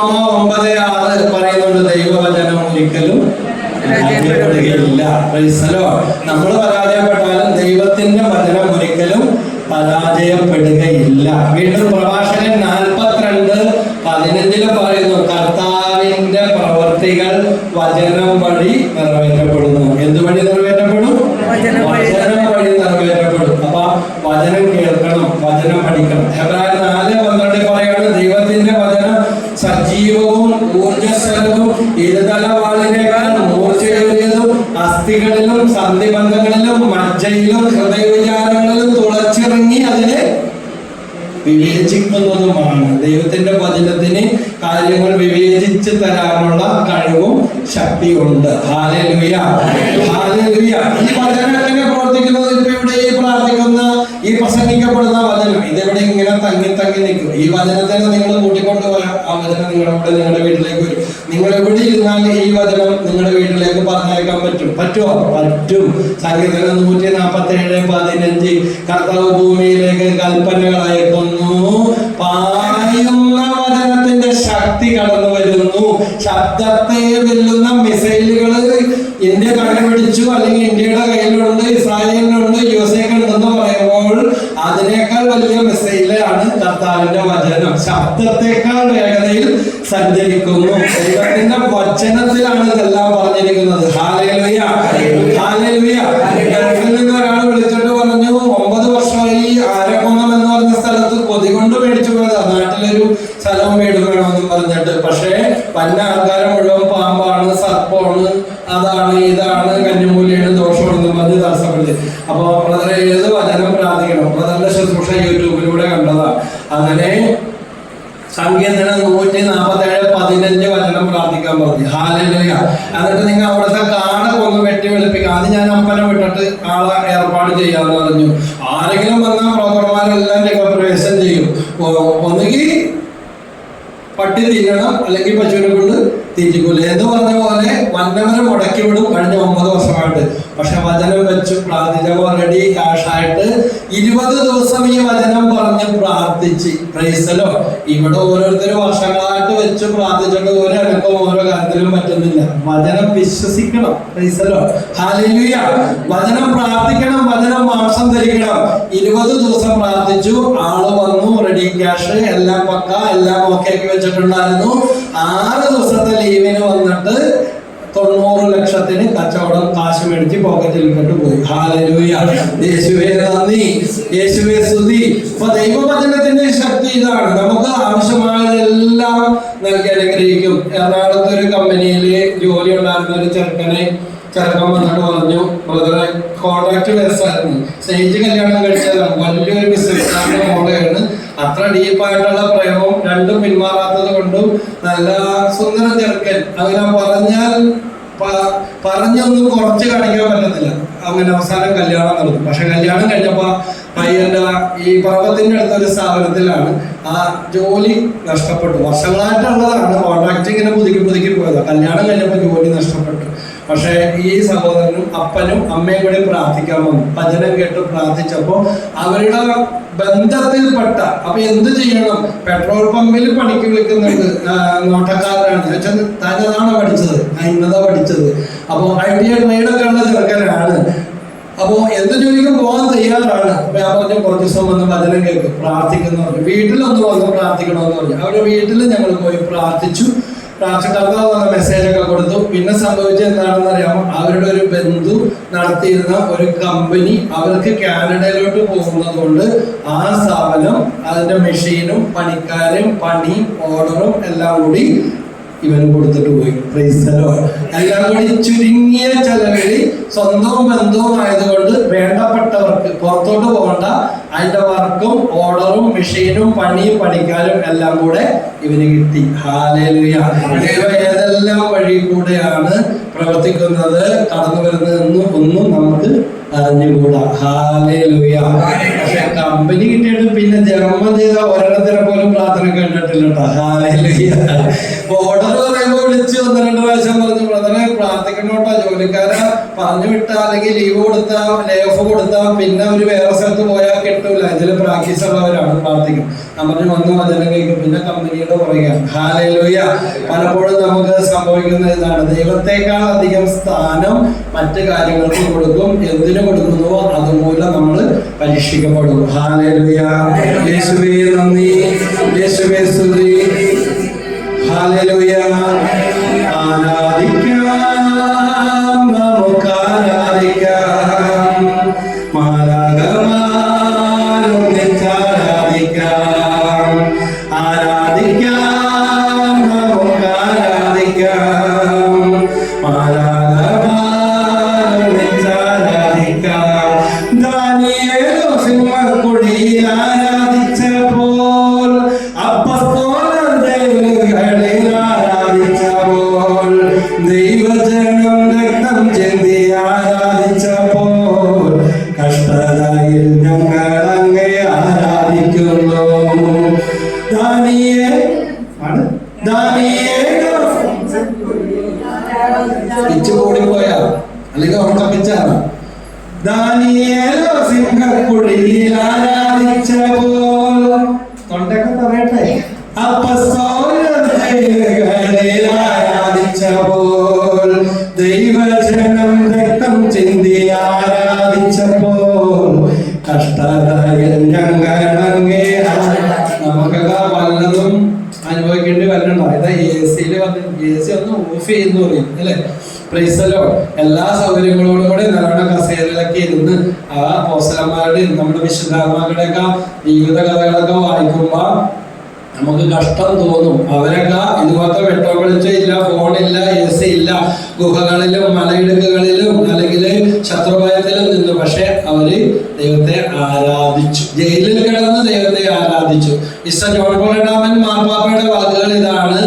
റോമ ഒമ്പത് ആറ് പറയുന്നുണ്ട് ദൈവവചനം ഒരിക്കലും പരാജയപ്പെടുകയില്ല നമ്മൾ പരാജയപ്പെട്ടാലും ദൈവത്തിന്റെ വചനം ഒരിക്കലും പരാജയപ്പെടുകയില്ല. വീണ്ടും ദൈവത്തിന്റെ വചനത്തിന് കാര്യങ്ങൾ വിവേചിച്ച് തരാനുള്ള കഴിവും ശക്തിയുണ്ട്. ഹാലലുയ ഹാലലുയ ഈ വചനം എങ്ങനെ പ്രവർത്തിക്കുന്നത്? ഇപ്പൊ ഇവിടെ ഈ പ്രാർത്ഥിക്കുന്ന ഈ പ്രസംഗിക്കപ്പെടുന്ന വചനം. ഇതെവിടെ ഇങ്ങനെ തങ്ങി തങ്ങി നിൽക്കും? ഈ വചനത്തിനെ നിങ്ങൾ കൂട്ടിക്കൊണ്ട് പോയാൽ ആ വചനം നിങ്ങളുടെ നിങ്ങളുടെ വീട്ടിലേക്ക് വരും. നിങ്ങൾ എവിടെ ഇരുന്നാൽ ഈ വചനം നിങ്ങളുടെ വീട്ടിലേക്ക് പറഞ്ഞേക്കാൻ പറ്റും. പറ്റുമോ? പറ്റും. സംഗീതം നൂറ്റി നാൽപ്പത്തി ഏഴ് പതിനഞ്ച്. കർത്താവ് ഭൂമിയിലേക്ക് കൽപ്പനകൾ അയക്കുന്നു പായുന്ന വചനത്തിന്റെ ശക്തി കടന്നു വരുന്നു. ശബ്ദത്തെ വെല്ലുന്ന മിസൈലുകൾ ഇന്ത്യ കണ്ടുപിടിച്ചു അല്ലെങ്കിൽ ഇന്ത്യയുടെ കയ്യിലുണ്ട് ഇസ്രായേലിനുണ്ട് യു എസ് എന്ന് പറയുമ്പോൾ അതിനേക്കാൾ വലിയ മിസൈലാണ് കർത്താവിന്റെ വചനം. ശബ്ദത്തെക്കാൾ വേഗതയിൽ സഞ്ചരിക്കുന്നു. ദൈവത്തിന്റെ വചനത്തിലാണ് ഇതെല്ലാം പറഞ്ഞിരിക്കുന്നത്. ഹാലേലുയ. ഹാലേലുയ. പന്ന ആൾക്കാരെ മുഴുവൻ പാമ്പാണ് സർപ്പമാണ് അതാണ് ഇതാണ് കഞ്ഞുമൂലിയാണ് ദോഷമാണെന്ന് പറഞ്ഞ് തടസ്സപ്പെടുത്തി അപ്പൊ ബ്രദറെ ഏത് വചനം പ്രാർത്ഥിക്കണം? ബ്രദറിന്റെ ശുശ്രൂഷ യൂട്യൂബിലൂടെ കണ്ടതാ. അങ്ങനെ സംഗീതത്തിന് നൂറ്റി നാൽപ്പത്തി ഏഴ് പതിനഞ്ച് വചനം പ്രാർത്ഥിക്കാൻ പറഞ്ഞു. ഹാലലുയ. എന്നിട്ട് നിങ്ങൾ അവിടുത്തെ കാട കൊന്ന് വെട്ടി വെളുപ്പിക്കുക അത് ഞാൻ അമ്പലം വിട്ടിട്ട് ആളെ ഏർപ്പാട് ചെയ്യാന്ന് പറഞ്ഞു. ആരെങ്കിലും വന്നാൽ ബ്രോക്കർമാരെല്ലാം രംഗപ്രവേശം ചെയ്യും. ഒന്നുകിൽ പട്ടി തിന്നണം? അല്ലെങ്കിൽ പശുവിനെ കൊണ്ട് തീറ്റിക്കൂല. എന്ന് പറഞ്ഞ വന്നവരെ മുടക്കി വിടും. കഴിഞ്ഞ ഒമ്പത് വർഷമായിട്ട് പക്ഷെ വചനം വെച്ച് പ്രാർത്ഥിച്ചപ്പോൾ ഓൾറെഡി ക്യാഷായിട്ട് ഇരുപത് ദിവസം ഈ വചനം പറഞ്ഞ് പ്രാർത്ഥിച്ച്. പ്രൈസലോ ഇവിടെ ഓരോരുത്തരും വർഷങ്ങളായിട്ട് വെച്ച് പ്രാർത്ഥിച്ചിട്ട് ഒരു അനക്കം ഓരോ കാര്യത്തിലും പറ്റുന്നില്ല. വചനം വിശ്വസിക്കണം. പ്രൈസലോ ഹാലിയ വചനം പ്രാർത്ഥിക്കണം. വചനം മാംസം ധരിക്കണം. ഇരുപത് ദിവസം പ്രാർത്ഥിച്ചു. ആൾ വന്നു. റെഡി ക്യാഷ് എല്ലാം പക്ക. എല്ലാം ഓക്കെ ആക്കി വെച്ചിട്ടുണ്ടായിരുന്നു. ആറ് ദിവസത്തെ ലീവിന് വന്നിട്ട് തൊണ്ണൂറ് ലക്ഷത്തിന് കച്ചവടം കാശ് മേടിച്ച് പോക്കറ്റിൽ ഇട്ടിട്ട് പോയി. യേശുവേ നന്ദി. യേശുവേ സ്തുതി. അപ്പൊ ദൈവവചനത്തിന്റെ ശക്തി ഇതാണ്. നമുക്ക് ആവശ്യമായതെല്ലാം നൽകി അനുഗ്രഹിക്കും. എറണാകുളത്ത് ഒരു കമ്പനിയിൽ ജോലി ഉണ്ടായിരുന്ന ഒരു ചെറുക്കനെ ചെറുക്കൻ വന്നിട്ട് പറഞ്ഞു ബ്രദറെ കോൺട്രാക്ട് ബേസായിരുന്നു സ്റ്റേജ് കല്യാണം കഴിച്ചതാണ്. വലിയൊരു ബിസിനസ് മോളെയാണ് അത്ര ഡീപ്പായിട്ടുള്ള പ്രേമവും രണ്ടും പിന്മാറാത്തത് കൊണ്ടും നല്ല സുന്ദര ചെറുക്കൻ. അങ്ങനെ പറഞ്ഞാൽ പറഞ്ഞൊന്നും കുറച്ച് കാണിക്കാൻ പറ്റത്തില്ല. അങ്ങനെ അവസാനം കല്യാണം നടന്നു. പക്ഷെ കല്യാണം കഴിഞ്ഞപ്പോ പയ്യന്റെ ഈ പർവത്തിന്റെ അടുത്തൊരു സ്ഥാപനത്തിലാണ് ആ ജോലി നഷ്ടപ്പെട്ടു. വർഷങ്ങളായിട്ടുള്ളതാണ് കോൺട്രാക്ട് ഇങ്ങനെ പുതുക്കി പുതുക്കി പോയത്. കല്യാണം കഴിഞ്ഞപ്പോൾ ജോലി നഷ്ടപ്പെട്ടു. പക്ഷേ ഈ സഹോദരനും അപ്പനും അമ്മയും കൂടി പ്രാർത്ഥിക്കാൻ വന്നു. ഭജനം കേട്ട് പ്രാർത്ഥിച്ചപ്പോൾ അവരുടെ ബന്ധത്തിൽപ്പെട്ട അപ്പൊ എന്ത് ചെയ്യണം? പെട്രോൾ പമ്പിൽ പണിക്ക് വിളിക്കുന്നുണ്ട് നോട്ടക്കാരനാണ്. ചോദിച്ചാൽ തനതാണ് പഠിച്ചത്? ഇന്നതാ പഠിച്ചത്. അപ്പൊ ഐ ടി ഐ ട്രേഡൊക്കെ ഉള്ള ചെറുക്കനാണ്. അപ്പോൾ എന്ത് ജോലിക്കും പോകാൻ തയ്യാറാണ്. ഞാൻ പറഞ്ഞു കുറച്ച് ദിവസം വന്ന് വചനം കേൾക്കും പ്രാർത്ഥിക്കുന്നു. വീട്ടിലൊന്ന് വന്ന് പ്രാർത്ഥിക്കണമെന്ന് പറഞ്ഞു. അവരുടെ വീട്ടിൽ ഞങ്ങൾ പോയി പ്രാർത്ഥിച്ചു. പ്രാർത്ഥിക്കർത്താവ് വന്ന മെസ്സേജ് ഒക്കെ കൊടുത്തു. പിന്നെ സംഭവിച്ചത് എന്താണെന്ന് അറിയാമോ? അവരുടെ ഒരു ബന്ധു നടത്തിയിരുന്ന ഒരു കമ്പനി അവർക്ക് കാനഡയിലോട്ട് പോകുന്നത് കൊണ്ട് ആ സ്ഥാപനം അതിന്റെ മെഷീനും പണിക്കാരും പണി ഓർഡറും എല്ലാം കൂടി ഇവൻ കൊടുത്തിട്ട് പോയി. പ്രൈസ് എല്ലാം കൂടി ചുരുങ്ങിയ ചെലവിൽ സ്വന്തവും ബന്ധവും ആയതുകൊണ്ട് പുറത്തോട്ട് പോകണ്ട. അതിന്റെ വർക്കും ഓർഡറും മെഷീനും പണിയും പണിക്കാരും എല്ലാം കൂടെ ഇവന് കിട്ടി. ഏതെല്ലാം വഴി കൂടെയാണ് പ്രവർത്തിക്കുന്നത് കടന്നു വരുന്നതെന്നും ഒന്നും നമുക്ക് അറിഞ്ഞുകൂടാ. ഹാലേലുയ. പക്ഷെ കമ്പനി കിട്ടിയിട്ട് പിന്നെ ജർമ്മൻ ചെയ്ത ഒരെണ്ണത്തിനെ പോലും പ്രാർത്ഥന കേട്ടിട്ടില്ല കേട്ടോ. പറയുമ്പോൾ വിളിച്ച് ഒന്ന് രണ്ട് പ്രാവശ്യം പറഞ്ഞു ബ്രദറെ പ്രാർത്ഥിക്കണോട്ടോ ജോലിക്കാരെ പറഞ്ഞു വിട്ടാ അല്ലെങ്കിൽ ലീവ് കൊടുത്താ ലേഫ് കൊടുത്താ പിന്നെ ഒരു വേറെ സ്ഥലത്ത് പോയാൽ കിട്ടൂല. ഇതിൽ പ്രാക്ടീസ് ഉള്ളവരാണ് പ്രാർത്ഥിക്കും. നമ്മൾ വന്നു അതിനെ കഴിക്കും പിന്നെ കമ്പനിയുടെ പുറകെ ഹാലയിലൂയ പലപ്പോഴും നമുക്ക് സംഭവിക്കുന്ന ഇതാണ്. ദൈവത്തെക്കാൾ അധികം സ്ഥാനം മറ്റു കാര്യങ്ങൾക്ക് കൊടുക്കും. എന്തിനു കൊടുക്കുന്നുവോ അതുമൂലം നമ്മൾ പരീക്ഷിക്കപ്പെടും. ഹാലയിലുയ്യ യേശുവേ നന്ദി. യേശുവേ സ്തുതി. ഹാലയിലുയ്യ ആരാധിക്കാം. Maria. എ സിയിൽ എ സി ഒന്ന് ഓഫ് ചെയ്യുന്നു പറയും അല്ലെ? എല്ലാ സൗകര്യങ്ങളോടും കൂടി നല്ലവണ്ണം കസേരയിലൊക്കെ ഇരുന്ന് ആ പോസ്റ്റലന്മാരുടെയും നമ്മുടെ വിശുദ്ധാത്മാക്കളുടെ ഒക്കെ ജീവിത കഥകളൊക്കെ വായിക്കുമ്പോ നമുക്ക് കഷ്ടം തോന്നും. അവരൊക്കെ ഇതുപോലത്തെ വെട്ടോ വെളിച്ചമില്ല ഫോണില്ല എ സി ഇല്ല. ഗുഹകളിലും മലയിടുക്കുകളിലും അല്ലെങ്കിൽ ശത്രുഭയത്തിലും നിന്നു പക്ഷെ അവർ ദൈവത്തെ ആരാധിച്ചു. ജയിലിൽ കിടന്ന് ദൈവത്തെ ആരാധിച്ചു. ഇസ ജോൺ പോളഡാമൻ മാർപ്പാപ്പയുടെ വാക്കുകൾ ഇതാണ്.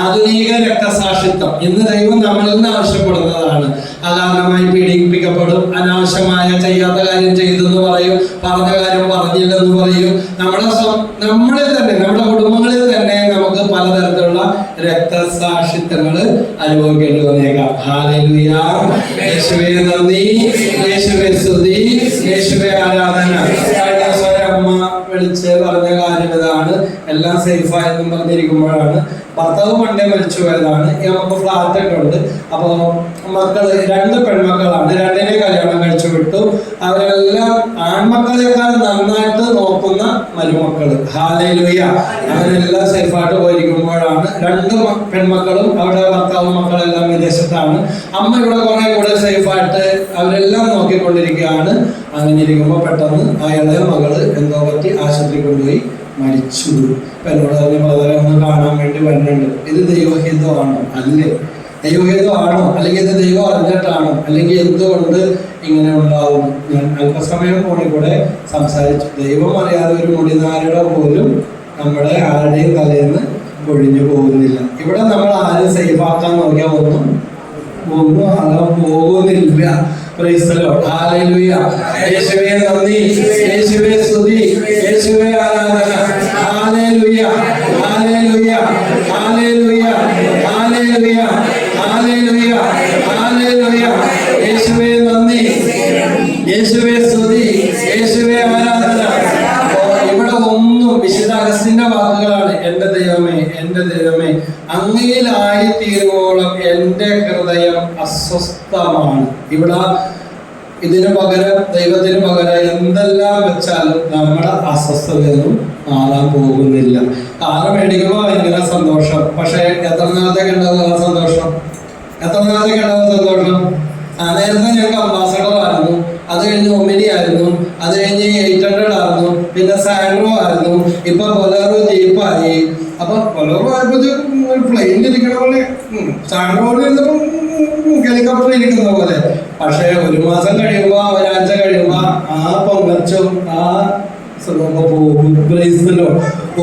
ആധുനിക രക്തസാക്ഷിത്വം ഇന്ന് ദൈവം നമ്മളിൽ നിന്ന് ആവശ്യപ്പെടുന്നതാണ്. അകാരണമായി പീഡിപ്പിക്കപ്പെടും അനാവശ്യമായ ചെയ്യാത്ത കാര്യം ചെയ്തെന്ന് പറയും പറഞ്ഞ കാര്യം പറഞ്ഞില്ലെന്ന് പറയും. നമ്മുടെ നമ്മളിൽ തന്നെ നമ്മുടെ കുടുംബങ്ങളിൽ തന്നെ നമുക്ക് പലതരത്തിലുള്ള രക്തസാക്ഷിത്വങ്ങൾ അനുഭവിക്കേണ്ടി വന്നേക്കാം. യേശുവേ യേശുവേ ആരാധന. അമ്മ വിളിച്ച് പറഞ്ഞ കാര്യം എല്ലാം സേഫ് ആയെന്നും പറഞ്ഞിരിക്കുമ്പോഴാണ്. ഭർത്താവ് പണ്ടേ മരിച്ചു പോയതാണ്. നമുക്ക് ഫ്ലാറ്റ് ഒക്കെ ഉണ്ട്. അപ്പോൾ മക്കൾ രണ്ട് പെൺമക്കളാണ്. രണ്ടിനെ കല്യാണം കഴിച്ചു വിട്ടു. അവരെല്ലാം ആൺമക്കളെക്കാൾ നന്നായിട്ട് നോക്കുന്ന മരുമക്കൾ. ഹാലയിലുയ അവരെല്ലാം സേഫായിട്ട് പോയിരിക്കുമ്പോഴാണ് രണ്ട് പെൺമക്കളും അവരുടെ ഭർത്താവും മക്കളെല്ലാം വിദേശത്താണ്. അമ്മ ഇവിടെ കുറെ കൂടെ സേഫായിട്ട് അവരെല്ലാം നോക്കിക്കൊണ്ടിരിക്കുകയാണ്. അങ്ങനെ ഇരിക്കുമ്പോൾ പെട്ടെന്ന് അയാളെ മകൾ എന്തോ പറ്റി ആശുപത്രി കൊണ്ടുപോയി. മരിച്ചു ഇപ്പൊ എന്നോട് പറഞ്ഞ ബ്രദറെ കാണാൻ വേണ്ടി വരുന്നുണ്ട് ഇത് ദൈവഹിതമാണോ അല്ലേ? ദൈവഹിതമാണോ? അല്ലെങ്കിൽ ഇത് ദൈവം അറിഞ്ഞിട്ടാണോ? അല്ലെങ്കിൽ എന്തുകൊണ്ട് ഇങ്ങനെ ഉണ്ടാവും ഞാൻ അല്പസമയം കൂടി കൂടെ സംസാരിച്ചു. ദൈവം അറിയാതെ ഒരു മുടിനാരുടെ പോലും നമ്മുടെ ആരുടെയും തലേന്ന് ഒഴിഞ്ഞു പോകുന്നില്ല. ഇവിടെ നമ്മൾ ആരും സേഫ് ആക്കാൻ നോക്കിയാൽ ഒന്നും ഒന്നും ആകാൻ പോകുന്നില്ല. യേശുവേ നന്ദി. യേശുവേ സ്തുതി. യേശുവേ ആരാധന. Hallelujah. Hallelujah. Hallelujah. യേശുവേ നന്ദി യേശുവേ സ്തുതി യേശുവേ ആരാധന ഇവിടെ ഒന്നും വാക്കുകളാണ് എന്റെ ദൈവമേ എന്റെ ദൈവമേ അങ്ങയിലായി തീരുവോളം എന്റെ ഹൃദയം അസ്വസ്ഥമാണ് ഇവിടെ ഇതിന് പകരം ദൈവത്തിന് പകരം എന്തെല്ലാം വെച്ചാലും നമ്മുടെ അസ്വസ്ഥതയൊന്നും മാറാൻ പോകുന്നില്ല. കാറ് മേടിക്കുമ്പോൾ ഭയങ്കര സന്തോഷം. പക്ഷെ എത്ര നാളത്തേക്ക് ഉണ്ടാവും സന്തോഷം? എത്ര നാളത്തേക്ക് ഉണ്ടാവും സന്തോഷം? നേരത്തെ ഞങ്ങൾക്ക് അംബാസഡർ ആയിരുന്നു അത് കഴിഞ്ഞ് ഒമിനി ആയിരുന്നു അത് കഴിഞ്ഞ് എയ്റ്റ് ഹൺഡ്രഡ് ആയിരുന്നു പിന്നെ സാൻഡ്രോ ആയിരുന്നു ഇപ്പൊ ബൊലേറോ ജീപ്പായി അപ്പൊ ബൊലേറോ ആയപ്പോഴത്തേക്കും പ്ലെയിനിൽ ഇരിക്കണ പോലെ സാൻഡ്രോയിൽ ഇരുന്നപ്പോ ഹെലികോപ്റ്ററിൽ ഇരിക്കുന്ന പോലെ. പക്ഷെ ഒരു മാസം കഴിയുമ്പോ ഒരാഴ്ച കഴിയുമ്പോ ആ പൊങ്ങച്ചും ആ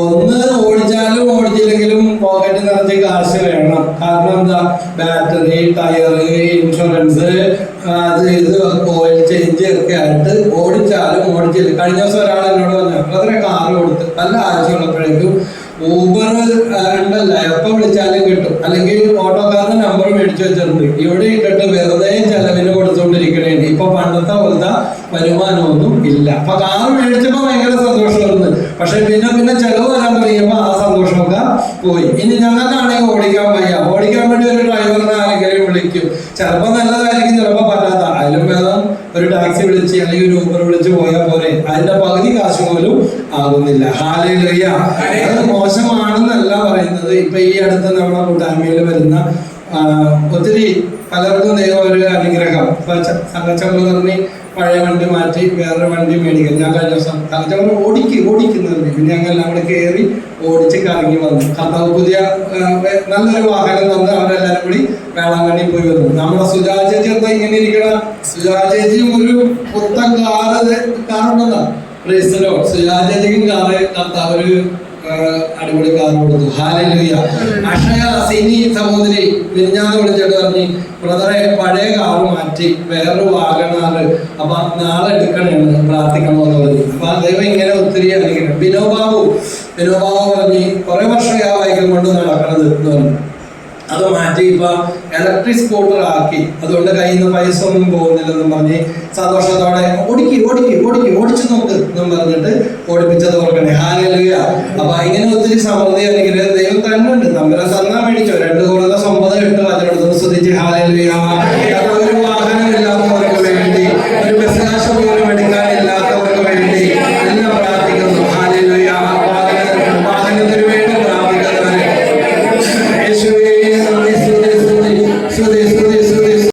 ഒന്ന് ഓടിച്ചാലും ഓടിച്ചില്ലെങ്കിലും പോക്കറ്റ് നിറച്ച് കാശ് വേണം. കാരണം എന്താ? ബാറ്ററി ടയർ ഇൻഷുറൻസ് അത് ഇത് ഓയിൽ ചേഞ്ച് ഒക്കെ ആയിട്ട് ഓടിച്ചാലും ഓടിച്ചില്ല. കഴിഞ്ഞ ദിവസം ഒരാൾ എന്നോട് പറഞ്ഞു അത്ര കാറ് കൊടുത്ത് നല്ല ആവശ്യമുള്ളപ്പോഴേക്കും ഊബർ ഉണ്ടല്ല? എപ്പം വിളിച്ചാലും കിട്ടും. അല്ലെങ്കിൽ ഓട്ടോക്കാരുടെ നമ്പർ വെച്ചിട്ടുണ്ട് ഇവിടെ ഇട്ടിട്ട് വെറുതെ ചെലവിന് കൊടുത്തുകൊണ്ടിരിക്കണേണ്ട് ഇപ്പൊ പണ്ടത്തെ പോലത്തെ വരുമാനമൊന്നും ഇല്ല. അപ്പൊ കാർ മേടിച്ചപ്പോ ഭയങ്കര സന്തോഷമായിരുന്നു. പക്ഷെ പിന്നെ പിന്നെ ചെലവ് വരാൻ തുടങ്ങിയപ്പോ ആ സന്തോഷമൊക്കെ പോയി. ഇനി ഞങ്ങൾക്കാണെങ്കിൽ ഓടിക്കാൻ വയ്യ. ഓടിക്കാൻ വേണ്ടി ഒരു ഡ്രൈവറിനെ ആരെങ്കിലും വിളിക്കും. ചിലപ്പോ നല്ലതായിരിക്കും ചിലപ്പോ പറ്റാത്ത. അതിലും വേദം ഒരു ടാക്സി വിളിച്ച് അല്ലെങ്കിൽ ഒരു ഊബർ വിളിച്ച് പോയാൽ പോരെ. അതിന്റെ പകുതി കാശ് പോലും ആകുന്നില്ല. ഹാലയിലറിയ അത് മോശമാണെന്നല്ല പറയുന്നത്. ഇപ്പൊ ഈ അടുത്ത് നമ്മുടെ കൂട്ടായ്മയിൽ വരുന്ന ഒത്തിരി പലർക്കും ദൈവം ഒരു അനുഗ്രഹം. ഇപ്പൊ ച- സംഘചക്രധർമ്മി പഴയ വണ്ടി മാറ്റി വേറൊരു വണ്ടി മേടിക്കും ഞാൻ കഴിഞ്ഞ ദിവസം സംഘചക്രം ഓടിക്ക് ഓടിക്കുന്നു പിന്നെ ഞങ്ങൾ കൂടെ കയറി ഓടിച്ച് കറങ്ങി വന്നു. കർത്താവ് പുതിയ നല്ലൊരു വാഹനം തന്ന് അവരെല്ലാരും കൂടി വേളാങ്കണ്ണി പോയി വന്നു. നമ്മുടെ സുജാ ചേച്ചി എന്താ ഇങ്ങനെ ഇരിക്കണ? സുജാ ചേച്ചിയും ഒരു പുത്തൻ കാറ് കാറുണ്ടെന്നാ പ്രൈസലോ സുജാ ചേച്ചിക്കും കാറ് കർത്താവ് ഒരു അടിപൊളി കാർ കൊടുത്തു. ഹാലലുയ അക്ഷയ സിനി സഹോദരി മിനിഞ്ഞാന്ന് വിളിച്ചിട്ട് പറഞ്ഞു ബ്രദറെ പഴയ കാറ് മാറ്റി വേറൊരു വാഗണാറ്. അപ്പൊ നാളെ എടുക്കണേന്ന് പ്രാർത്ഥിക്കണമെന്ന് പറഞ്ഞു. അപ്പൊ അദ്ദേഹം ഇങ്ങനെ ഒത്തിരി അനുഗ്രഹം ബിനോബാബു ബിനോബാബു പറഞ്ഞ് കുറെ വർഷം ആ ബൈക്കും കൊണ്ട് നടക്കണത് എന്ന് പറഞ്ഞു. അത് മാറ്റി ഇപ്പൊ ഇലക്ട്രിക് സ്കൂട്ടർ ആക്കി. അതുകൊണ്ട് കയ്യിൽ നിന്ന് പൈസ ഒന്നും പോകുന്നില്ലെന്നും പറഞ്ഞ് സന്തോഷത്തോടെ ഓടിക്ക് ഓടിക്ക് ഓടിക്ക് ഓടിച്ചു നോക്ക് എന്നും പറഞ്ഞിട്ട് ഓടിപ്പിച്ചത് ഓർക്കണേ. ഹാലിയ അപ്പൊ ഇങ്ങനെ ഒത്തിരി സമൃദ്ധി അല്ലെങ്കിൽ ദൈവം തന്നെ ഉണ്ട് തമ്മിലെ തന്നാ മേടിച്ചോ. രണ്ട് കൂടുതൽ സമ്പത് കിട്ടും അതിനോട് സ്തുതിച്ച് ഹാലലുക